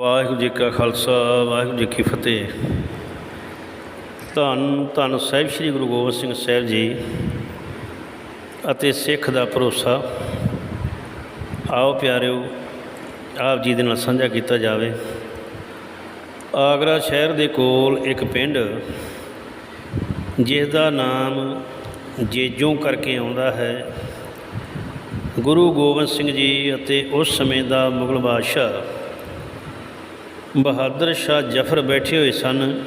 ਵਾਹਿਗੁਰੂ ਜੀ ਕਾ ਖਾਲਸਾ, ਵਾਹਿਗੁਰੂ ਜੀ ਕੀ ਫਤਿਹ। ਧੰਨ ਧੰਨ ਸਾਹਿਬ ਸ੍ਰੀ ਗੁਰੂ ਗੋਬਿੰਦ ਸਿੰਘ ਸਾਹਿਬ ਜੀ ਅਤੇ ਸਿੱਖ ਦਾ ਭਰੋਸਾ। ਆਓ ਪਿਆਰਿਓ, ਆਪ ਜੀ ਦੇ ਨਾਲ ਸਾਂਝਾ ਕੀਤਾ ਜਾਵੇ। ਆਗਰਾ ਸ਼ਹਿਰ ਦੇ ਕੋਲ ਇੱਕ ਪਿੰਡ ਜਿਸ ਦਾ ਨਾਮ ਜੇਜੋਂ ਕਰਕੇ ਆਉਂਦਾ ਹੈ। ਗੁਰੂ ਗੋਬਿੰਦ ਸਿੰਘ ਜੀ ਅਤੇ ਉਸ ਸਮੇਂ ਦਾ ਮੁਗਲ ਬਾਦਸ਼ਾਹ ਬਹਾਦਰ ਸ਼ਾਹ ਜਫਰ ਬੈਠੇ ਹੋਏ ਸਨ।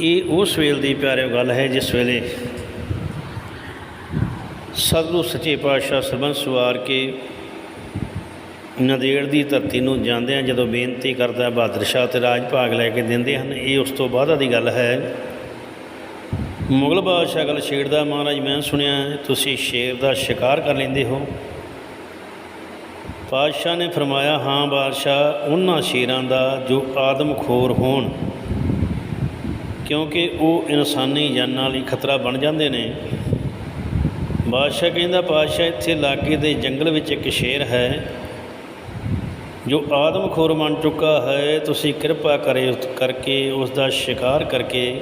ਇਹ ਉਸ ਵੇਲੇ ਦੀ ਪਿਆਰੇ ਗੱਲ ਹੈ, ਜਿਸ ਵੇਲੇ ਸਤਿਗੁਰੂ ਸੱਚੇ ਪਾਤਸ਼ਾਹ ਸਰਬੰਸ ਸਵਾਰ ਕੇ ਨਦੇੜ ਦੀ ਧਰਤੀ ਨੂੰ ਜਾਂਦਿਆਂ ਜਦੋਂ ਬੇਨਤੀ ਕਰਦਾ ਬਹਾਦਰ ਸ਼ਾਹ ਤੇ ਰਾਜ ਭਾਗ ਲੈ ਕੇ ਦਿੰਦੇ ਹਨ। ਇਹ ਉਸ ਤੋਂ ਬਾਅਦ ਦੀ ਗੱਲ ਹੈ। ਮੁਗਲ ਬਾਦਸ਼ਾਹ ਗੱਲ ਛੇੜਦਾ, ਮਹਾਰਾਜ ਮੈਂ ਸੁਣਿਆ, ਤੁਸੀਂ ਸ਼ੇਰ ਦਾ ਸ਼ਿਕਾਰ ਕਰ ਲੈਂਦੇ ਹੋ। ਪਾਤਸ਼ਾਹ ਨੇ ਫਰਮਾਇਆ, ਹਾਂ ਬਾਦਸ਼ਾਹ, ਉਹਨਾਂ ਸ਼ੇਰਾਂ ਦਾ ਜੋ ਆਦਮਖੋਰ ਹੋਣ, ਕਿਉਂਕਿ ਉਹ ਇਨਸਾਨੀ ਜਾਨਾਂ ਲਈ ਖਤਰਾ ਬਣ ਜਾਂਦੇ ਨੇ। ਬਾਦਸ਼ਾਹ ਕਹਿੰਦਾ, ਪਾਤਸ਼ਾਹ, ਇੱਥੇ ਲਾਗੇ ਦੇ ਜੰਗਲ ਵਿੱਚ ਇੱਕ ਸ਼ੇਰ ਹੈ, ਜੋ ਆਦਮਖੋਰ ਬਣ ਚੁੱਕਾ ਹੈ। ਤੁਸੀਂ ਕਿਰਪਾ ਕਰੇ ਕਰਕੇ, ਉਸ ਦਾ ਸ਼ਿਕਾਰ ਕਰਕੇ,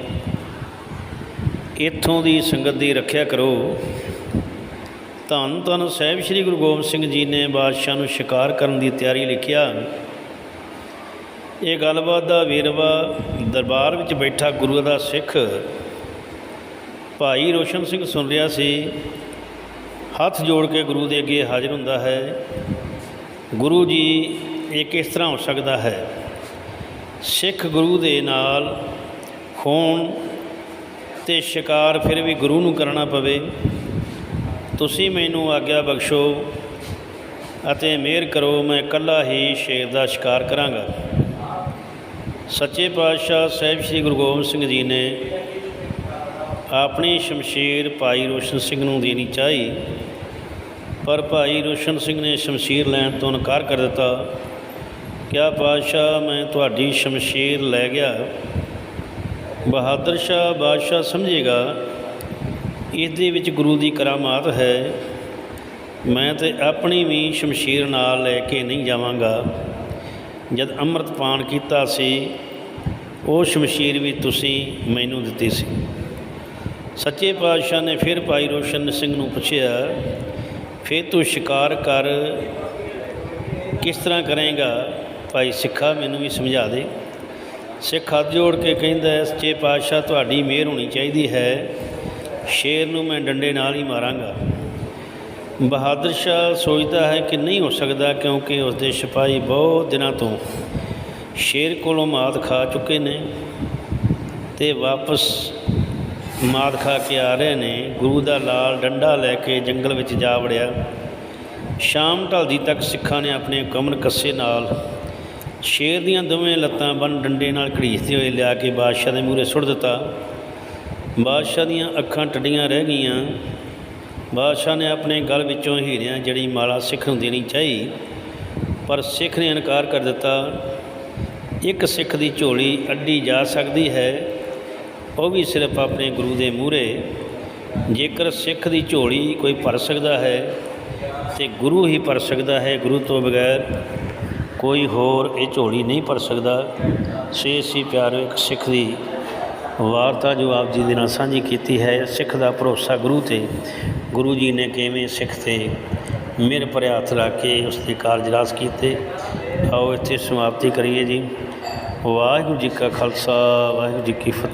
ਇੱਥੋਂ ਦੀ ਸੰਗਤ ਦੀ ਰੱਖਿਆ ਕਰੋ। ਧੰਨ ਧੰਨ ਸਾਹਿਬ ਸ੍ਰੀ ਗੁਰੂ ਗੋਬਿੰਦ ਸਿੰਘ ਜੀ ਨੇ ਬਾਦਸ਼ਾਹ ਨੂੰ ਸ਼ਿਕਾਰ ਕਰਨ ਦੀ ਤਿਆਰੀ ਲਿਖਿਆ। ਇਹ ਗੱਲਬਾਤ ਦਾ ਵੇਰਵਾ ਦਰਬਾਰ ਵਿੱਚ ਬੈਠਾ ਗੁਰੂ ਦਾ ਸਿੱਖ ਭਾਈ ਰੋਸ਼ਨ ਸਿੰਘ ਸੁਣ ਰਿਹਾ ਸੀ। ਹੱਥ ਜੋੜ ਕੇ ਗੁਰੂ ਦੇ ਅੱਗੇ ਹਾਜ਼ਰ ਹੁੰਦਾ ਹੈ। ਗੁਰੂ ਜੀ, ਇਹ ਕਿਸ ਤਰ੍ਹਾਂ ਹੋ ਸਕਦਾ ਹੈ? ਸਿੱਖ ਗੁਰੂ ਦੇ ਨਾਲ ਹੋਣ ਤੇ ਸ਼ਿਕਾਰ ਫਿਰ ਵੀ ਗੁਰੂ ਨੂੰ ਕਰਨਾ ਪਵੇ। ਤੁਸੀਂ ਮੈਨੂੰ ਆਗਿਆ ਬਖਸ਼ੋ ਅਤੇ ਮਿਹਰ ਕਰੋ, ਮੈਂ ਇਕੱਲਾ ਹੀ ਸ਼ੇਰ ਦਾ ਸ਼ਿਕਾਰ ਕਰਾਂਗਾ। ਸੱਚੇ ਪਾਤਸ਼ਾਹ ਸਾਹਿਬ ਸ੍ਰੀ ਗੁਰੂ ਗੋਬਿੰਦ ਸਿੰਘ ਜੀ ਨੇ ਆਪਣੀ ਸ਼ਮਸ਼ੀਰ ਭਾਈ ਰੋਸ਼ਨ ਸਿੰਘ ਨੂੰ ਦੇਣੀ ਚਾਹੀ, ਪਰ ਭਾਈ ਰੋਸ਼ਨ ਸਿੰਘ ਨੇ ਸ਼ਮਸ਼ੀਰ ਲੈਣ ਤੋਂ ਇਨਕਾਰ ਕਰ ਦਿੱਤਾ। ਕਿਆ ਪਾਤਸ਼ਾਹ, ਮੈਂ ਤੁਹਾਡੀ ਸ਼ਮਸ਼ੀਰ ਲੈ ਗਿਆ। ਬਹਾਦਰ ਸ਼ਾਹ ਬਾਦਸ਼ਾਹ ਸਮਝੇਗਾ ਇਸ ਦੇ ਵਿੱਚ ਗੁਰੂ ਦੀ ਕਰਾਮਾਤ ਹੈ। ਮੈਂ ਤੇ ਆਪਣੀ ਵੀ ਸ਼ਮਸ਼ੀਰ ਨਾਲ ਲੈ ਕੇ ਨਹੀਂ ਜਾਵਾਂਗਾ। ਜਦ ਅੰਮ੍ਰਿਤ ਪਾਨ ਕੀਤਾ ਸੀ, ਉਹ ਸ਼ਮਸ਼ੀਰ ਵੀ ਤੁਸੀਂ ਮੈਨੂੰ ਦਿੱਤੀ ਸੀ। ਸੱਚੇ ਪਾਤਸ਼ਾਹ ਨੇ ਫਿਰ ਭਾਈ ਰੋਸ਼ਨ ਸਿੰਘ ਨੂੰ ਪੁੱਛਿਆ, ਫਿਰ ਤੂੰ ਸ਼ਿਕਾਰ ਕਰ, ਕਿਸ ਤਰ੍ਹਾਂ ਕਰੇਗਾ? ਭਾਈ ਸਿੱਖਾ ਮੈਨੂੰ ਵੀ ਸਮਝਾ ਦੇ। ਸਿੱਖ ਹੱਥ ਜੋੜ ਕੇ ਕਹਿੰਦਾ, ਸੱਚੇ ਪਾਤਸ਼ਾਹ, ਤੁਹਾਡੀ ਮਿਹਰ ਹੋਣੀ ਚਾਹੀਦੀ ਹੈ। ਸ਼ੇਰ ਨੂੰ ਮੈਂ ਡੰਡੇ ਨਾਲ ਹੀ ਮਾਰਾਂਗਾ। ਬਹਾਦਰ ਸ਼ਾਹ ਸੋਚਦਾ ਹੈ ਕਿ ਨਹੀਂ ਹੋ ਸਕਦਾ ਕਿਉਂਕਿ ਉਸ ਦੇ ਸਿਪਾਹੀ ਬਹੁਤ ਦਿਨਾਂ ਤੋਂ ਸ਼ੇਰ ਕੋਲੋਂ ਮਾਤ ਖਾ ਚੁੱਕੇ ਨੇ ਤੇ ਵਾਪਸ ਮਾਤ ਖਾ ਕੇ ਆ ਰਹੇ ਨੇ। ਗੁਰੂ ਦਾ ਲਾਲ ਡੰਡਾ ਲੈ ਕੇ ਜੰਗਲ ਵਿੱਚ ਜਾ ਵੜਿਆ। ਸ਼ਾਮ ਢਲਦੀ ਤੱਕ ਸਿੱਖਾਂ ਨੇ ਆਪਣੇ ਕਮਰ ਕੱਸੇ ਨਾਲ ਸ਼ੇਰ ਦੀਆਂ ਦੋਵੇਂ ਲੱਤਾਂ ਬੰਨ ਡੰਡੇ ਨਾਲ ਘੜੀਸਦੇ ਹੋਏ ਲਿਆ ਕੇ ਬਾਦਸ਼ਾਹ ਦੇ ਮੂਹਰੇ ਸੁੱਟ ਦਿੱਤਾ। ਬਾਦਸ਼ਾਹ ਦੀਆਂ ਅੱਖਾਂ ਟੱਡੀਆਂ ਰਹਿ ਗਈਆਂ। ਬਾਦਸ਼ਾਹ ਨੇ ਆਪਣੇ ਗਲ ਵਿੱਚੋਂ ਹੀਰਿਆਂ ਜਿਹੜੀ ਮਾਲਾ ਸਿੱਖ ਨੂੰ ਦੇਣੀ ਚਾਹੀ, ਪਰ ਸਿੱਖ ਨੇ ਇਨਕਾਰ ਕਰ ਦਿੱਤਾ। ਇੱਕ ਸਿੱਖ ਦੀ ਝੋਲੀ ਅੱਡੀ ਜਾ ਸਕਦੀ ਹੈ, ਉਹ ਵੀ ਸਿਰਫ ਆਪਣੇ ਗੁਰੂ ਦੇ ਮੂਹਰੇ। ਜੇਕਰ ਸਿੱਖ ਦੀ ਝੋਲੀ ਕੋਈ ਭਰ ਸਕਦਾ ਹੈ, ਤੇ ਗੁਰੂ ਹੀ ਭਰ ਸਕਦਾ ਹੈ। ਗੁਰੂ ਤੋਂ ਬਗੈਰ ਕੋਈ ਹੋਰ ਇਹ ਝੋਲੀ ਨਹੀਂ ਭਰ ਸਕਦਾ। ਸੇ ਸੀ ਪਿਆਰੋ, ਇੱਕ ਸਿੱਖ ਦੀ ਵਾਰਤਾ ਜੋ ਆਪ ਜੀ ਦੇ ਨਾਲ ਸਾਂਝੀ ਕੀਤੀ ਹੈ, ਸਿੱਖ ਦਾ ਭਰੋਸਾ ਗੁਰੂ ਤੇ, ਗੁਰੂ ਜੀ ਨੇ ਕਿਵੇਂ ਸਿੱਖ ਤੇ ਮਿਹਰ ਭਰਿਆ ਹੱਥ ਰੱਖ ਕੇ ਉਸ ਦੇ ਕਾਰਜ ਰਾਸ ਕੀਤੇ। ਆਓ ਇੱਥੇ ਸਮਾਪਤੀ ਕਰੀਏ ਜੀ। ਵਾਹਿਗੁਰੂ ਜੀ ਕਾ ਖਾਲਸਾ, ਵਾਹਿਗੁਰੂ ਜੀ ਕੀ ਫਤਿਹ।